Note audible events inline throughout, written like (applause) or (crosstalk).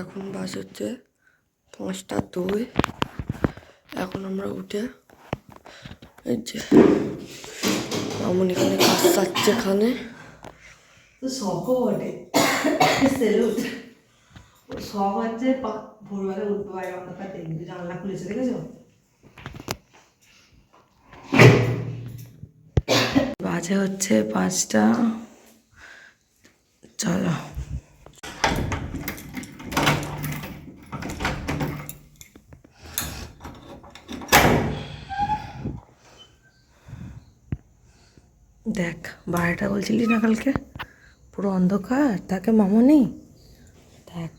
এখন বাস হচ্ছে পাঁচটা দুই। এখন আমরা উঠে এই যে মামুন এখানে কাজ চাচ্ছে এখানে। শখ হচ্ছে ভোরবেলা উঠতে পারে অন্ধকার দেখবে জানলা খুলেছে দেখেছ? বাজে হচ্ছে পাঁচটা। চলো। দেখ বাইরেটা বলছিলি না কালকে? পুরো অন্ধকার তাকে মামু নেই? দেখ।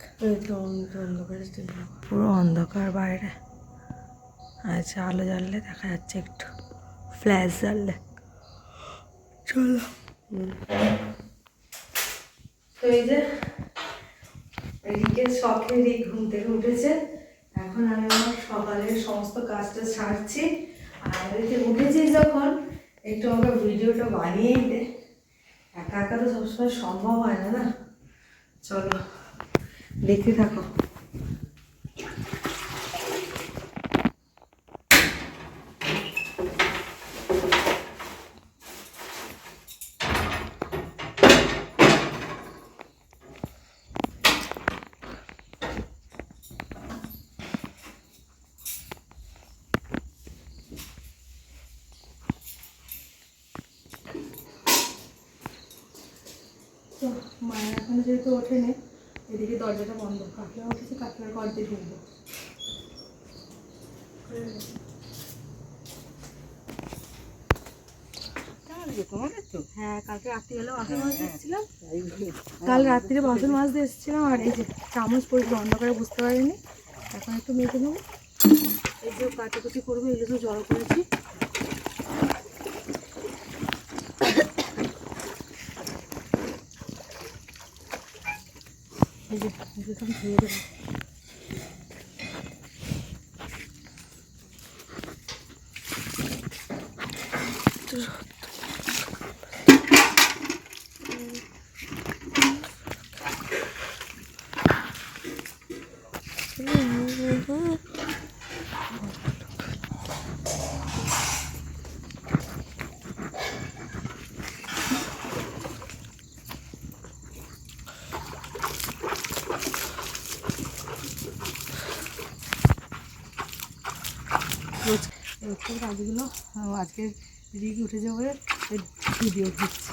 পুরো অন্ধকার বাইরে। আচ্ছা আলো জ্বাললে দেখা যাচ্ছে একটু। ফ্ল্যাশ জ্বাললে। চলো। তো এই যে শখে রিক ঘুম থেকে উঠেছে। এখন আমি আমার সকালের সমস্ত কাজটা সারছি। আর এদিকে উঠেছি যখন একটু আমাকে ভিডিওটা বানিয়েই দে। একা একা তো সবসময় সম্ভব হয় না না? চলো, দেখতে থাকো তো যেহেতু ওঠেনি এদিকে দরজাটা বন্ধ। কাকিমা উঠেছে কাকিমার দিয়ে ঢুকবো। হ্যাঁ কালকে রাত্রিবেলা বাসন মাজতে এসেছিলাম। কাল রাত্রিরে বাসন মাজতে এসেছিলাম আর এই যে চামচ পড়েছিল অন্ধকারে বুঝতে পারিনি। এখন একটু মেখে নেব। এই যে কাটাকুটি করব এগুলো তো জড়ো করেছি। এই যে এগুলো ধুয়ে দেবো। রোজ আহ, আজকে রিক উঠে যাবে ভিডিও দিচ্ছি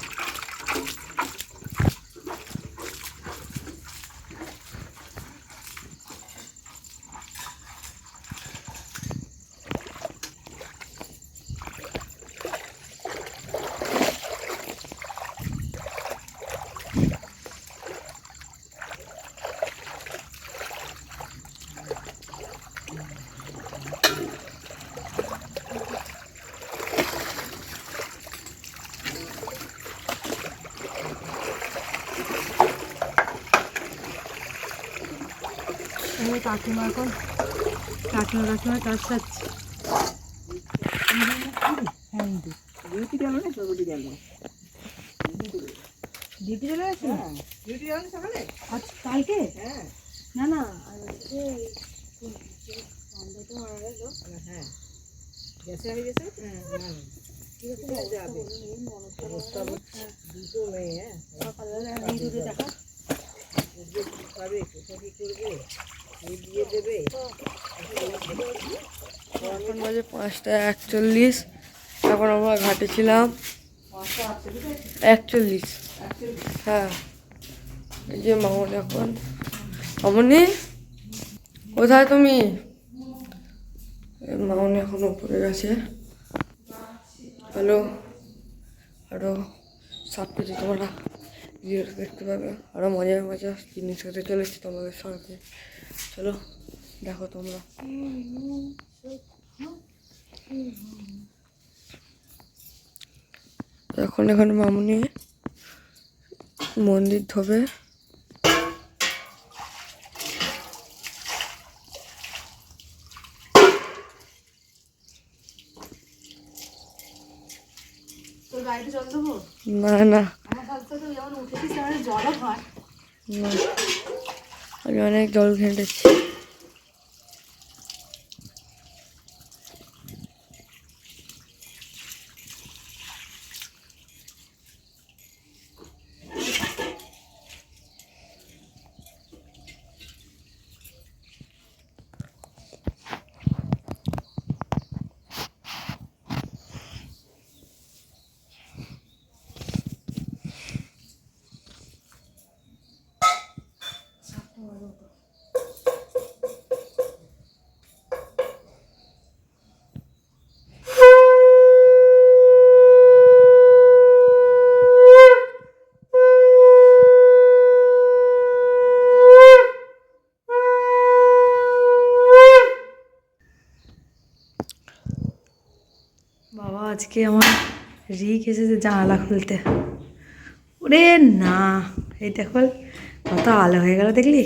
আমি কাকিমা এখন কাকিমা কাকিমা কাজ সারছি। হ্যাঁ ডিউটি গেল না? চৌধুরী গেল। ডিউটি চলে গেছে ডিউটি গেল সকালে? আজ কালকে? হ্যাঁ। না না মারা গেল হ্যাঁ। গেছে হয়ে গেছে? হ্যাঁ যাবে অবস্থা দুটো মেয়ে হ্যাঁ। সকালবেলা দুটো দেখা। উঠবে কি খাবে কোথা কি করবে? এখন বাজে পাঁচটা একচল্লিশ। এখন আমরা ঘাটে ছিলাম। একচল্লিশ। হ্যাঁ। এই যে মামুন এখন। মামুনি, কোথায় তুমি? মামুনি এখন উপরে গেছে। হ্যালো? আরও সব কিছু তোমরা দেখতে পাবে। আরও মজার মজার জিনিস হতে চলেছে তোমাদের সাথে চলো দেখো তোমরা। এখন এখানে মামুনি মন্দির ধোবে। জল না না। জলও হয়। না। আমি অনেক জল খেলেছি আজকে আমার রিক এসেছে জানালা খুলতে। ওরে না, এই দেখো, কত আলো হয়ে গেল দেখলি?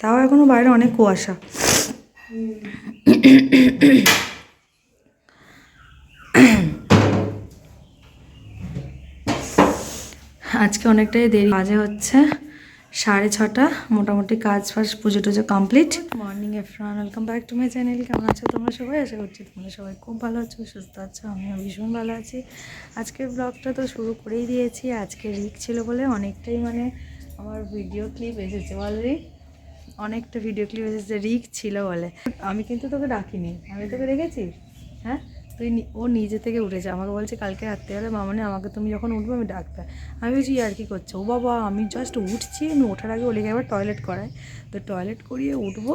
তাও এখনও বাইরে অনেক কুয়াশা। আজকে অনেকটাই দেরি। বাজে হচ্ছে। সাড়ে ছটা, মোটামুটি কাজ ফাজ পুজো টুজো complete morning এফরান welcome back to my channel কেমন আছো তোমরা সবাই? আশা করছি তোমরা সবাই খুব ভালো আছো, সুস্থ আছো, আমিও ভীষণ ভালো আছি। আজকের ব্লগটা তো শুরু করেই দিয়েছি। আজকে রিক ছিল বলে অনেকটাই মানে আমার ভিডিও ক্লিপ এসেছে অলরেডি অনেকটা ভিডিও ক্লিপ এসেছে, রিক ছিল বলে। আমি কিন্তু তোকে ডাকিনি। আমি তোকে রেখেছি হ্যাঁ? তুই ও নিজে থেকে উঠেছে। আমাকে বলছে কালকে রাত্রিবেলা মামনি আমাকে তুমি যখন উঠবে আমি ডাকবে আমি বলছি আর কি করছ? ও বাবা আমি জাস্ট উঠছি আমি ওঠার আগে ওলিকে একবার টয়লেট করাই। তো টয়লেট করিয়ে উঠবো।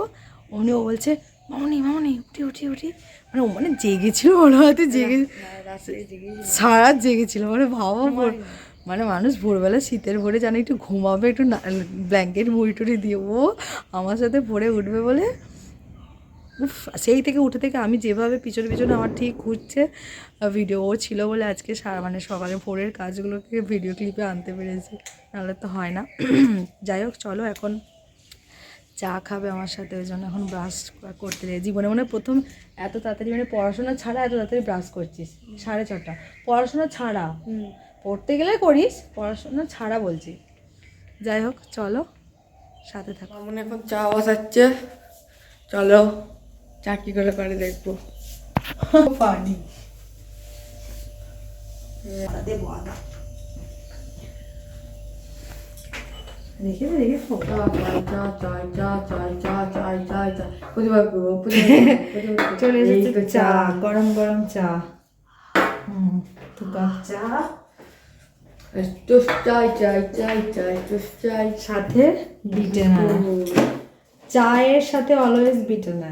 অমনি ও বলছে মামনি মামনি উঠি উঠি উঠি। মানে ও মানে জেগেছিল ওর হয়তো জেগে সারা জেগেছিল মানে ভাবা মানে মানুষ ভোরবেলা শীতের ভোরে জানে একটু ঘুমাবে একটু ব্ল্যাঙ্কেট মুড়ি টুড়ি দিয়ে। ও আমার সাথে ভোরে উঠবে বলে উফ সেই থেকে উঠে থেকে আমি যেভাবে পিছনে পিছনে আমার ঠিক ঘুরছে ভিডিও ও ছিল বলে আজকে সারা মানে সকালে ভোরের কাজগুলোকে ভিডিও ক্লিপে আনতে পেরেছি নাহলে তো হয় না। (clears throat) যাই হোক চলো এখন চা খাবে আমার সাথে ওই জন্য এখন ব্রাশ করতে যাই জীবনে মনে হয় প্রথম এত তাড়াতাড়ি মানে পড়াশোনা ছাড়া এত তাড়াতাড়ি ব্রাশ করছিস সাড়ে ছটা। পড়াশোনা ছাড়া? পড়তে গেলে করিস পড়াশোনা ছাড়া বলছি। যাই হোক চলো সাথে থাকো। মনে এখন চা বসাচ্ছে চলো। চাকরি করে করে দেখব। পানি চা গরম গরম চা। সাথে বিটে চায়ের সাথে অলওয়েজ বিটে না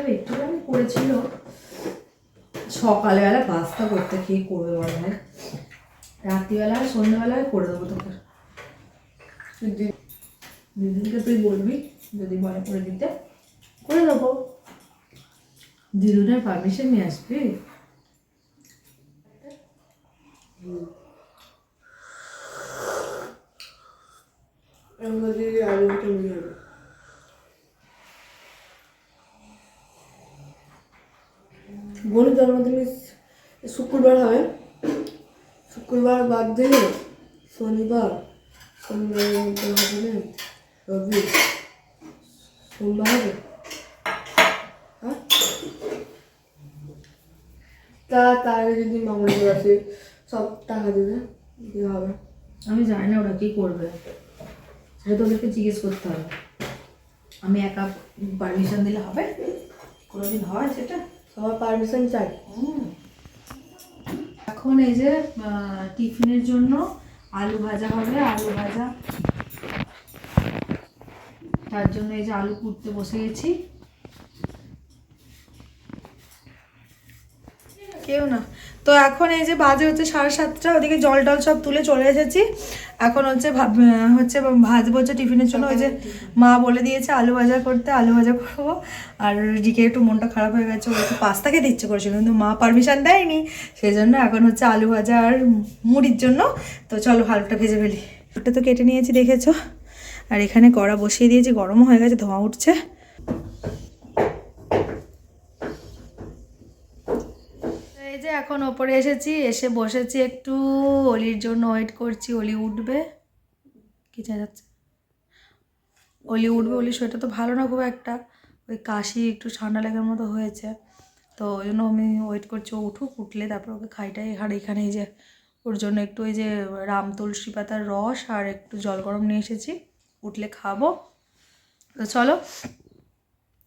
হবে একটুখানি করেছিল সকালবেলা পাস্তা করতে খেয়ে করবে বলে না রাত্রিবেলা আর সন্ধ্যাবেলায় করে দেবো তোকে। দিদিকে তুই বলবি, যদি মনে করে দিতে। করে দেবো। দিদুনের পারমিশন নিয়ে আসবি? এর মধ্যে আলু চলে যাবে বোনের জন্মদিন শুক্রবার হবে। শুক্রবার বাদ দিলে শনিবার শনিবার হবে, রবি সোমবার। হবে হ্যাঁ? তা তার যদি মামুনি আসে, সব টাকা দেবে দিয়ে হবে? আমি জানি না ওরা কি করবে। সেটা তো ওদেরকে জিজ্ঞেস করতে হবে। আমি একা পারমিশন দিলে হবে? কোনোদিন হয় সেটা? সবার পারমিশন চাই। এখন এই যে টিফিনের জন্য আলু ভাজা হবে, আলু ভাজা। তার জন্য এই যে আলু কুটতে বসে গেছি কেউ না। তো এখন এই যে বাজে হচ্ছে সাড়ে সাতটা, ওদিকে জল টল সব তুলে চলে এসেছি। এখন হচ্ছে ভাব হচ্ছে ভাজবো হচ্ছে টিফিনের জন্য ওই যে মা বলে দিয়েছে আলু ভাজা করতে আলু ভাজা করব। আর রিকে একটু মনটা খারাপ হয়ে গেছে ও একটু পাস্তা খেতে ইচ্ছে করেছিল কিন্তু মা পারমিশন দেয়নি। সেই জন্য এখন হচ্ছে আলু ভাজা আর মুড়ির জন্য। তো চলো আলুটা ভেজে ফেলি। ওটা তো কেটে নিয়েছি দেখেছ? আর এখানে কড়া বসিয়ে দিয়েছি গরমও হয়ে গেছে ধোঁয়া উঠছে তো এই যে এখন ওপরে এসেছি, এসে বসেছি একটু। অলির জন্য ওয়েট করছি, অলি উঠবে। কি যাচ্ছে অলি উঠবে, অলি শরীরটা তো ভালো না খুব একটা। ওই কাশি একটু ঠান্ডা লাগার মতো হয়েছে। তো ওই জন্য আমি ওয়েট করছি উঠুক, উঠলে তারপর ওকে খাইটাই। আর এখানে এই যে ওর জন্য একটু ওই যে রাম তুলসী পাতার রস আর একটু জল গরম নিয়ে এসেছি। উঠলে খাব। তো চলো,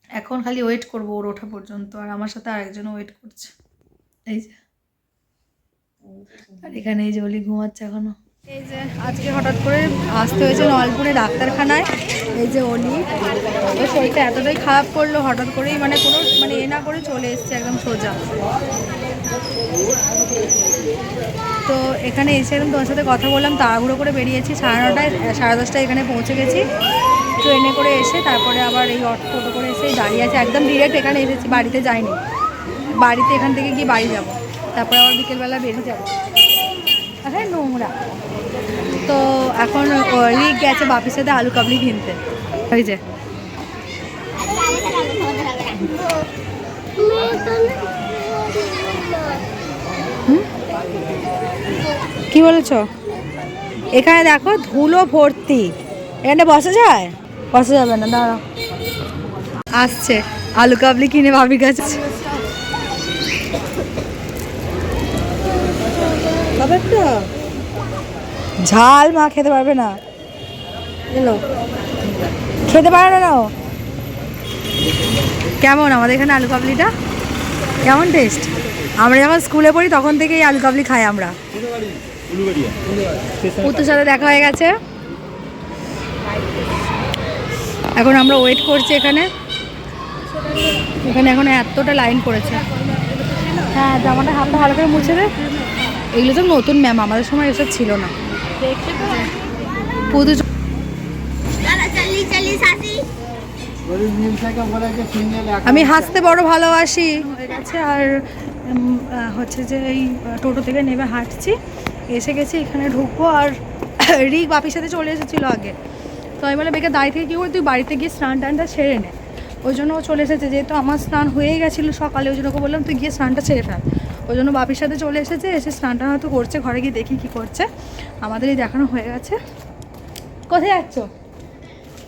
এখন খালি ওয়েট করব ওর ওঠা পর্যন্ত। আর আমার সাথে আরেকজন ওয়েট করছে। এই যে। আর এখানে এই যে অলি ঘুমাচ্ছে এখনও। এই যে আজকে হঠাৎ করে আসতে হয়েছে নলপুরে ডাক্তারখানায়। এই যে অলি। ওর শরীরটা এতটাই খারাপ করল, হঠাৎ করেই মানে কোনো মানে এ না করে চলে এসছে একদম সোজা। তো এখানে এসে এরকম তোমার সাথে কথা বললাম, তাড়াহুড়ো করে বেরিয়েছি। সাড়ে নটায়, সাড়ে দশটায় এখানে পৌঁছে গেছি। ট্রেনে করে এসে তারপরে আবার এই অটো করে এসে দাঁড়িয়ে আছে। একদম ডিরেক্ট এখানে এসেছি, বাড়িতে যাইনি। বাড়িতে এখান থেকে গিয়ে বাড়ি যাব। তারপরে আবার বিকেলবেলা বেরিয়ে যাব। হ্যাঁ নোংরা। তো এখন রিক গেছে বাপির সাথে আলু কাবলি কিনতে। ওই যে। কি বলেছ? এখানে দেখো ধুলো ভর্তি। এখানে বসা যায়? বসা যাবে না, দাঁড়াও। আসছে। আলু কাবলি কিনে ভাবি গেছে ঝাল মা খেতে পারবে না। খেতে পারবে না কেমন আমাদের এখানে আলু কাবলিটা? কেমন টেস্ট আমরা যখন স্কুলে পড়ি তখন থেকেই আলু কাবলি খাই আমরা। পুতুর সাথে দেখা হয়ে গেছে। এখন আমরা ওয়েট করছি এখানে। এখানে এখন এতটা লাইন পড়েছে। হ্যাঁ জামাটা হাতটা ভালো করে মুছে দে। এগুলো তো নতুন ম্যাম আমাদের সময় এসব ছিল না। আমি হাসতে বড় ভালোবাসি। হয়ে গেছে আর হচ্ছে যে এই টোটো থেকে নেমে হাঁটছি। এসে গেছি এখানে ঢুকবো আর (laughs) রিক বাপির সাথে চলে এসেছিল আগে। তো আমি বলে বেকে দাঁড়িয়ে থেকে কী করে তুই বাড়িতে গিয়ে স্নান টানটা সেরে নে। ওই জন্য ও চলে এসেছে যেহেতু আমার স্নান হয়ে গেছিল সকালে ওই জন্য ওকে বললাম তুই গিয়ে স্নানটা ছেড়ে ফেল। ওই জন্য বাপির সাথে চলে এসেছে, এসে স্নানটা হয়তো করছে, ঘরে গিয়ে দেখি কী করছে। আমাদের এই দেখানো হয়ে গেছে। কোথায় যাচ্ছ?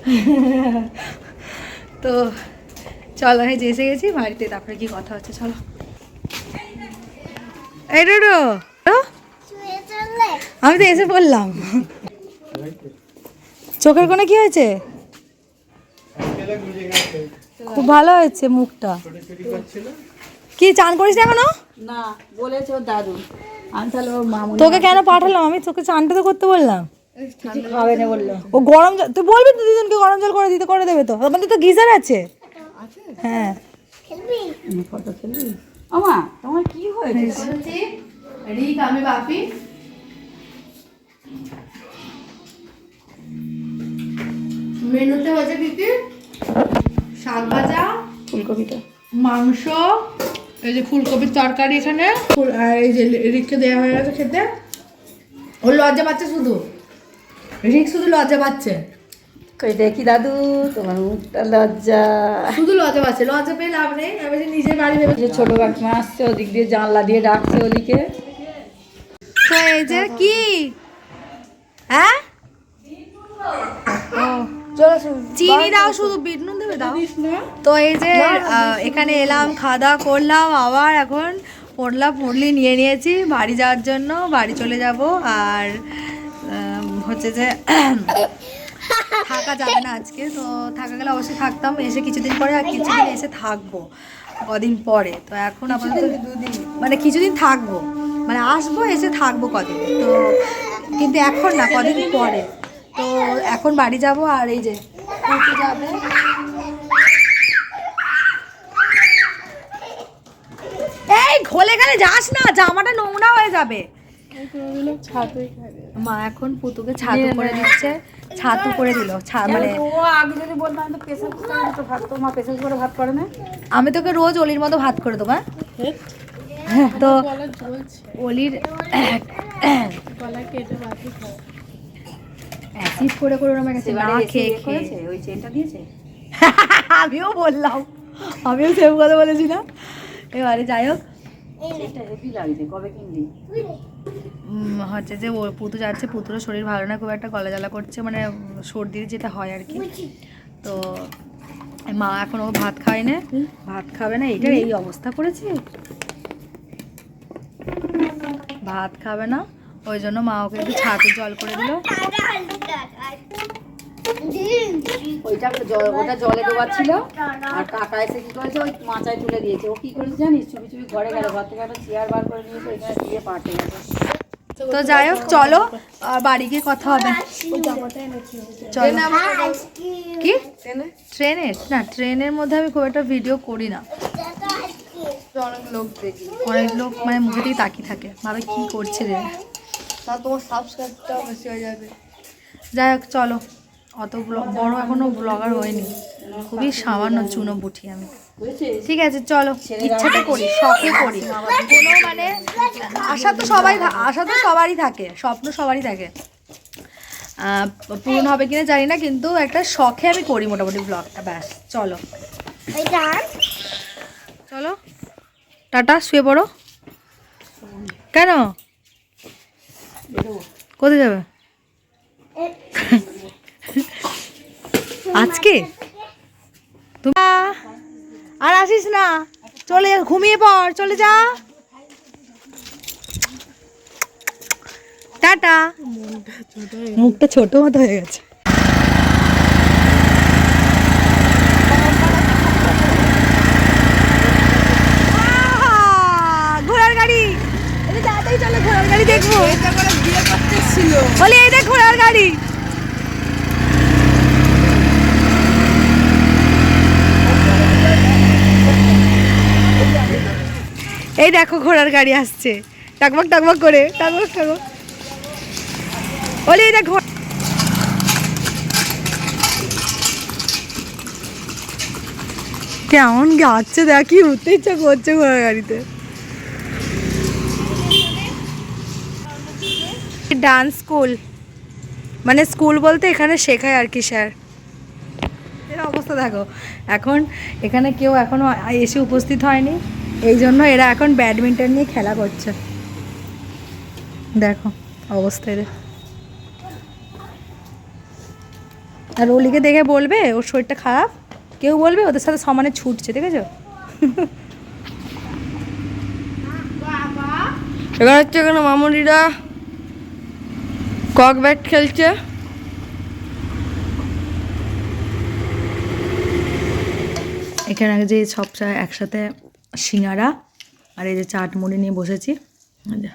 (laughs) তো চলো হ্যাঁ যে এসে গেছি, বাড়িতে তারপরে কি কথা হচ্ছে, চলো। এই আমি তো এসে বললাম। চোখের কোণে কি হয়েছে? খুব ভালো হয়েছে মুখটা। কি চান করিস না এখনও? না বলেছে ওর দাদু। আমি তাহলে ওর মামুনি তোকে কেন পাঠালাম? আমি তোকে চানটা তো করতে বললাম। খাবে না বলল। ও গরম জল তুই বলবি তো দুজনকে গরম জল করে দিতে করে দেবে তো। আমাদের তো গিজার আছে। হ্যাঁ। ফটো খেলবি আমা তোমার কি হয়েছে। রিক আমি বাপি। মেনুতে হয়েছে কি কি? শাক ভাজা ফুলকপিটা। মাংস এই যে ফুলকপির তরকারি এখানে। ফুল- আর এই যে রিককে দেওয়া হয়ে গেছে খেতে। ওর লজ্জা পাচ্ছে শুধু। রিক শুধু লজ্জা পাচ্ছে। কই দেখি দাদু তোমার মুখটা লজ্জা। শুধু লজ্জা পাচ্ছে। লজ্জা পেয়ে লাভ নেই। আমি যে নিজের বাড়ি ভেবে ছোট কাকিমা আসছে ওদিক দিয়ে জানলা দিয়ে ডাকছে ওদিকে। তো এই যে কি? হ্যাঁ? চিনি দাও শুধু বিট নুন দেবে দাও। তো এই যে এখানে এলাম খাওয়া দাওয়া করলাম আবার এখন পড়লা পড়লি নিয়ে নিয়েছি বাড়ি যাওয়ার জন্য বাড়ি চলে যাব আর হচ্ছে যে (coughs) থাকা যাবে না আজকে তো থাকা গেলে অবশ্যই থাকতাম এসে কিছুদিন পরে আর কিছুদিন এসে থাকব কদিন পরে তো এখন আপাতত মানে কিছুদিন থাকব মানে আসব এসে থাকব কদিন তো কিন্তু এখন না কদিন পরে। তো এখন বাড়ি যাব আর এই যে যাবে। এই খোলে গেলে যাস না জামাটা নোংরা হয়ে যাবে। মা এখন পুতুকে ছাতু করে দিচ্ছে ছাতু করে দিল মানে ও আগে যদি বলতাম আমি তো প্রেসার কুকারে তো ভাত তো মা প্রেসার কুকারে ভাত করে না? আমি তোকে রোজ অলির মতো ভাত করে দেবো হ্যাঁ? তো অলির অ্যাসিড করে করে আমার কাছে না খেয়ে খেয়ে। ওই চেনটা দিয়েছে? (laughs) আমিও বললাম। আমিও সেম কথা বলেছি না। এবারে যাই হোক। হচ্ছে যে ও পুতু যাচ্ছে পুতুরও শরীর ভালো না খুব একটা গলা জ্বালা করছে মানে সর্দির যেটা হয় আর কি। তো মা এখন ও ভাত খায় না ভাত খাবে না এইটার এই অবস্থা করেছে। ভাত খাবে না ওই জন্য মা ওকে একটু ছাতু জল করে দিল। ওইটা জল ওটা জলে ডোবাচ্ছিল। আর কাকা এসে কি করেছে? ওই মাচায় তুলে দিয়েছে। ও কি করেছে জানিস? চুপি চুপি ঘরে গেল। ঘর থেকে একটা চেয়ার বার করে নিয়েছে ওইখানে দিয়ে পাটে গেছে। তো যাই হোক চলো বাড়ি গিয়ে কথা হবে। চলো। কি? ট্রেনের না ট্রেনের মধ্যে আমি খুব একটা ভিডিও করি না। অনেক লোক দেখি। অনেক লোক মানে মুখে দিয়ে তাকিয়ে থাকে। ভাবে কি করছে রে? তা তোমার সাবস্ক্রাইবটাও বেশি হয়ে যাবে। যাই হোক, চলো। অত বড় এখনও ব্লগার হয়নি। খুবই সামান্য চুনো বুঠি আমি। ঠিক আছে, চলো। ইচ্ছাতে করি, শখে করি। কোনো মানে আশা তো সবাই আশা তো সবারই থাকে, স্বপ্ন সবারই থাকে। পূরণ হবে কিনা জানি না, কিন্তু একটা শখে আমি করি মোটামুটি ব্লগটা ব্যাস, চলো। চলো। টাটা, শুয়ে পড়ো। কেন? কোথায় যাবে? আজকে? আর আসিস না। চলে ঘুমিয়ে পড়, চলে যা। টাটা। মুখটা ছোট মতো হয়ে গেছে। ঘোড়ার গাড়ি। তাড়াতাড়ি চলো, ঘোড়ার গাড়ি দেখব। বলি দেখ ঘোড়ার গাড়ি। এই দেখো ঘোড়ার গাড়ি আসছে। টাকবাক টাকবাক করে টাকবাক টাকবাক বলি দেখ ঘোড়া- কেমন গাচ্ছে দেখি উঠতে ইচ্ছা করছে ঘোড়ার গাড়িতে। ডান্স স্কুল মানে স্কুল বলতে এখানে শেখায় আর কি, স্যার। এর অবস্থা দেখো, এখন এখানে কেউ এখনও এসে উপস্থিত হয়নি, এই জন্য এরা এখন ব্যাডমিন্টন নিয়ে খেলা করছে। দেখো, অবস্থা এদের। আর অলিকে দেখে বলবে, ওর শরীরটা খারাপ? কেউ বলবে, ওদের সাথে সমানে ছুটছে, দেখেছ? এখানে হচ্ছে এখানে মামুনিরা। কক ব্যাট খেলছে এখানে যে সব চা- একসাথে সিঙ্গারা আর এই যে চাটমুড়ি নিয়ে বসেছি। আচ্ছা